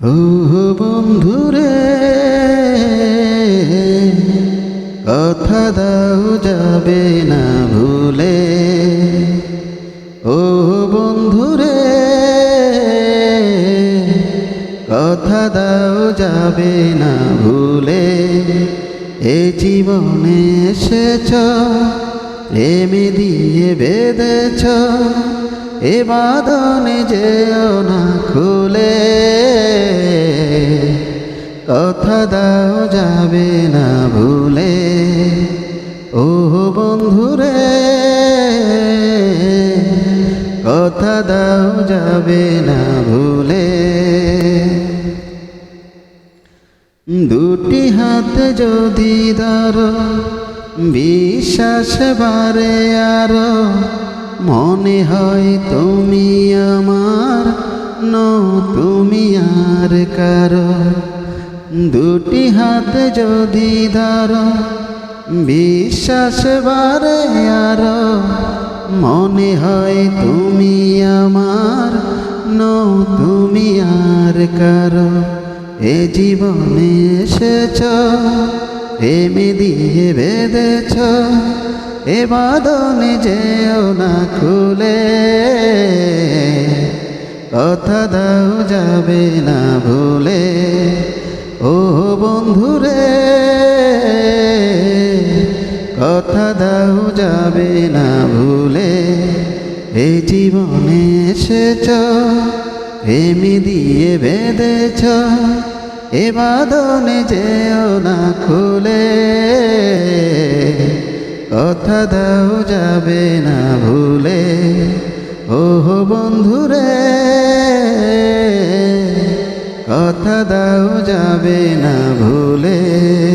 ও বন্ধুরে, কথা দাও যাবে না ভুলে। ও বন্ধুরে, কথা দাও যাবে না ভুলে। এ জীবনে এসেছ, প্রেমে দিয়ে বেঁধেছ, এ বাদনে যেও না খুলে। না ভুলে ও বন্ধুরে, কথা দাও যাবে না ভুলে। দুটি হাত যদি ধর, বিশ্বাস বারে আর, মনে হয় তুমি আমার ন তুমি আর কারও। দুটি হাত যদি ধর বিশ্বাস বারে আর, মনে হয় তুমি আমার ন তুমি আর কারও। এ জীবনে এসেছ, প্রেমে দিয়ে বেঁধেছ, এ বাদনে যেও না খুলে। কথা দাও যাবে না ভুলে বন্ধুরে, কথা দাও যাবে না ভুলে। এই জীবনে এসেছ, প্রেমী দিয়ে বেঁধেছ, এ বাদনে যেও না খুলে। কথা দাও যাবে না ভুলে। ও বন্ধুরে কথা দাও যাবে না ভুলে।